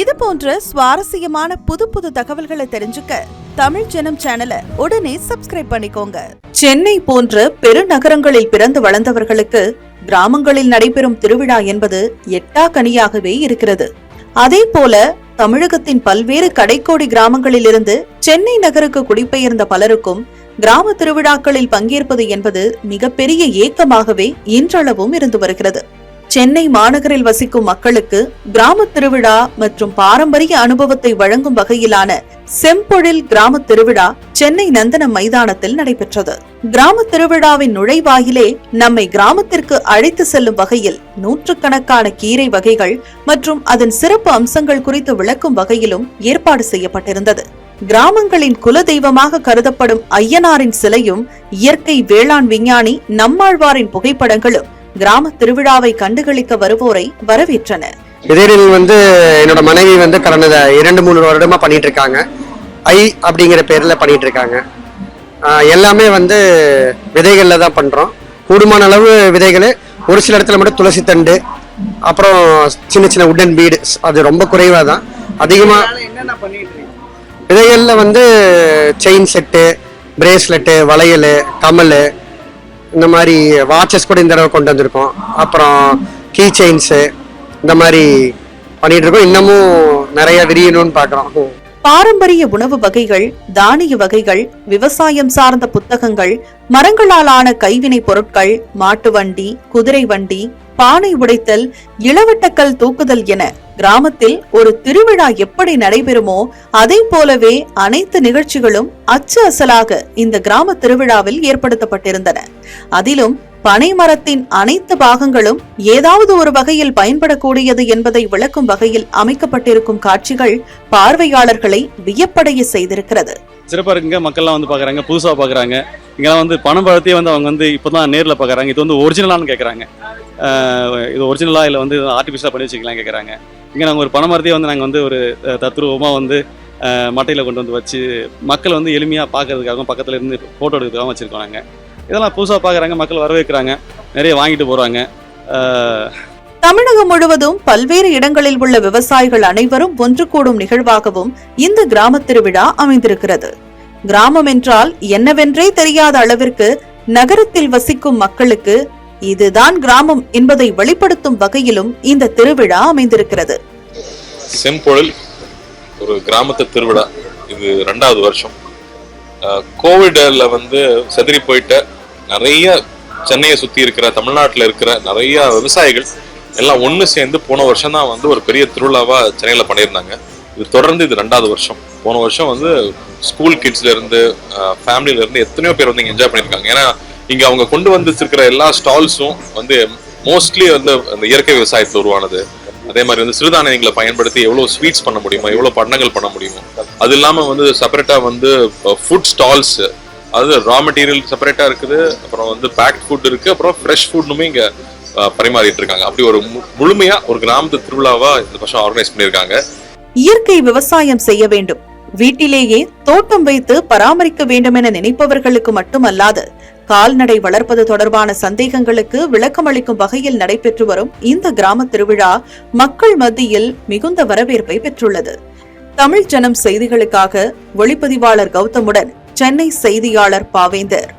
இது போன்ற சுவாரஸ்யமான புது புது தகவல்களை தெரிஞ்சுக்க தமிழ் ஜனம் சேனலை உடனே சப்ஸ்கிரைப் பண்ணிக்கோங்க. சென்னை போன்ற பெருநகரங்களில் பிறந்து வளர்ந்தவர்களுக்கு கிராமங்களில் நடைபெறும் திருவிழா என்பது எட்டா கனியாகவே இருக்கிறது. அதே போல தமிழகத்தின் பல்வேறு கடைக்கோடி கிராமங்களில் இருந்து சென்னை நகருக்கு குடிபெயர்ந்த பலருக்கும் கிராம திருவிழாக்களில் பங்கேற்பது என்பது மிகப்பெரிய ஏக்கமாகவே இன்றளவும் இருந்து வருகிறது. சென்னை மாநகரில் வசிக்கும் மக்களுக்கு கிராம திருவிழா மற்றும் பாரம்பரிய அனுபவத்தை வழங்கும் வகையிலான செம்பொழில் கிராம திருவிழா சென்னை நந்தனம் மைதானத்தில் நடைபெற்றது. கிராம திருவிழாவின் நுழைவாயிலே நம்மை கிராமத்திற்கு அழைத்து செல்லும் வகையில் நூற்றுக்கணக்கான கீரை வகைகள் மற்றும் அதன் சிறப்பு அம்சங்கள் குறித்து விளக்கும் வகையிலும் ஏற்பாடு செய்யப்பட்டிருந்தது. கிராமங்களின் குல தெய்வமாக கருதப்படும் ஐயனாரின் சிலையும் இயற்கை வேளாண் விஞ்ஞானி நம்மாழ்வாரின் புகைப்படங்களும் கிராம திருவிழாவை கண்டுகளிக்க வருவோரை வரவேற்றன. விதைநெல் வந்து என்னோட மனைவி வந்து கடந்த இரண்டு மூணு வருடமா பண்ணிட்டு இருக்காங்க ஐ அப்படிங்கிற பேர்ல பண்ணிட்டு இருக்காங்க எல்லாமே வந்து விதைகள்ல தான் பண்றோம். கூடுமான அளவு விதைகள் ஒரு சில இடத்துல மட்டும் துளசி தண்டு அப்புறம் சின்ன சின்ன உடன் பீடு அது ரொம்ப குறைவாக தான். அதிகமாக என்னென்ன பண்ணிட்டு இருக்கீங்க விதைகள்ல வந்து செயின் செட்டு பிரேஸ்லெட்டு வளையல் கமல் இந்த மாதிரி வாட்சஸ் கூட இந்த தடவை கொண்டு வந்திருக்கோம். அப்புறம் கீ செயின்ஸு இந்த மாதிரி பண்ணிட்டு இருக்கோம். இன்னமும் நிறைய விரியணும்னு பார்க்குறோம். பாரம்பரிய உணவு வகைகள் தானிய வகைகள் விவசாயம் சார்ந்த புத்தகங்கள் மரங்களால் ஆன கைவினை பொருட்கள் மாட்டு வண்டி குதிரை வண்டி பானை உடைத்தல் இளவட்டக்கல் தூக்குதல் என கிராமத்தில் ஒரு திருவிழா எப்படி நடைபெறுமோ அதை போலவே அனைத்து நிகழ்ச்சிகளும் அச்சு அசலாக இந்த கிராம திருவிழாவில் ஏற்படுத்தப்பட்டிருந்தன. அதிலும் பனை மரத்தின் அனைத்து பாகங்களும் ஏதாவது ஒரு வகையில் பயன்படக்கூடியது என்பதை விளக்கும் வகையில் அமைக்கப்பட்டிருக்கும் காட்சிகள் பார்வையாளர்களை வியப்படைய செய்திருக்கிறது. சிறப்பாக இருக்குங்க. மக்கள்லாம் வந்து பார்க்குறாங்க புதுசாக பார்க்குறாங்க இங்கெல்லாம் வந்து பணம் பழத்தையே வந்து அவங்க வந்து இப்போ தான் நேரில் பார்க்குறாங்க இது வந்து ஒரிஜினலான்னு கேட்குறாங்க இது ஒரிஜினலாக இல்லை வந்து ஆர்டிஃபிஷியலாக பண்ணி வச்சுக்கலாம் கேட்குறாங்க இங்கே நாங்கள் ஒரு பணமரத்தையே வந்து நாங்கள் வந்து ஒரு தத்ரூபமாக வந்து மட்டையில் கொண்டு வந்து வச்சு மக்கள் வந்து எளிமையாக பார்க்கறதுக்காகவும் பக்கத்தில் இருந்து ஃபோட்டோ எடுக்கிறதுக்காகவும் வச்சுருக்கோம் நாங்கள் இதெல்லாம் புதுசாக பார்க்குறாங்க மக்கள் வரவேற்கிறாங்க நிறைய வாங்கிட்டு போகிறாங்க தமிழகம் முழுவதும் பல்வேறு இடங்களில் உள்ள விவசாயிகள் அனைவரும் ஒன்று கூடும் நிகழ்வாகவும் இந்த கிராம திருவிழா அமைந்திருக்கிறது. கிராமம் என்றால் என்னவென்றே தெரியாத அளவிற்கு நகரத்தில் வசிக்கும் மக்களுக்கு இதுதான் கிராமம் என்பதை வெளிப்படுத்தும் வகையிலும் இந்த திருவிழா அமைந்திருக்கிறது. செம்பொழில் ஒரு கிராமத்து திருவிழா. இது ரெண்டாவது வருஷம். கோவிட்ல வந்து செதறி போயிட்ட நிறைய சென்னையை சுத்தி இருக்கிற தமிழ்நாட்டில் இருக்கிற நிறைய விவசாயிகள் எல்லாம் ஒன்று சேர்ந்து போன வருஷம் தான் வந்து ஒரு பெரிய திருவிழாவாக சென்னையில் பண்ணியிருந்தாங்க. இது தொடர்ந்து இது ரெண்டாவது வருஷம். போன வருஷம் வந்து ஸ்கூல் கிட்ஸ்ல இருந்து ஃபேமிலியில இருந்து எத்தனையோ பேர் வந்து என்ஜாய் பண்ணியிருக்காங்க. ஏன்னா இங்க அவங்க கொண்டு வந்துச்சிருக்கிற எல்லா ஸ்டால்ஸும் வந்து மோஸ்ட்லி வந்து அந்த இயற்கை விவசாயத்தில் உருவானது. அதே மாதிரி வந்து சிறுதானியங்களை பயன்படுத்தி எவ்வளவு ஸ்வீட்ஸ் பண்ண முடியுமோ எவ்வளவு பண்டங்கள் பண்ண முடியுமோ. அது இல்லாம வந்து செப்பரேட்டா வந்து ஃபுட் ஸ்டால்ஸ் அது ரா மெட்டீரியல் செப்பரேட்டா இருக்குது. அப்புறம் வந்து பேக்ட் ஃபுட் இருக்கு. அப்புறம் ஃப்ரெஷ் ஃபுட்னுமே இங்க பரிமாறிட்டு இருக்காங்க. அப்படி ஒரு மு- முழுமையா ஒரு கிராமத்து திருவிழாவா இந்த வருஷம் ஆர்கனைஸ் பண்ணியிருக்காங்க. இயற்கை விவசாயம் செய்ய வேண்டும். வீட்டிலேயே தோட்டம் வைத்து பராமரிக்க வேண்டும் என நினைப்பவர்களுக்கு மட்டுமல்லாது கால்நடை வளர்ப்பது தொடர்பான சந்தேகங்களுக்கு விளக்கமளிக்கும் வகையில் நடைபெற்று வரும் இந்த கிராம திருவிழா மக்கள் மத்தியில் மிகுந்த வரவேற்பை பெற்றுள்ளது. தமிழ் ஜனம் செய்திகளுக்காக ஒளிப்பதிவாளர் கௌதமுடன் சென்னை செய்தியாளர் பாவேந்தர்.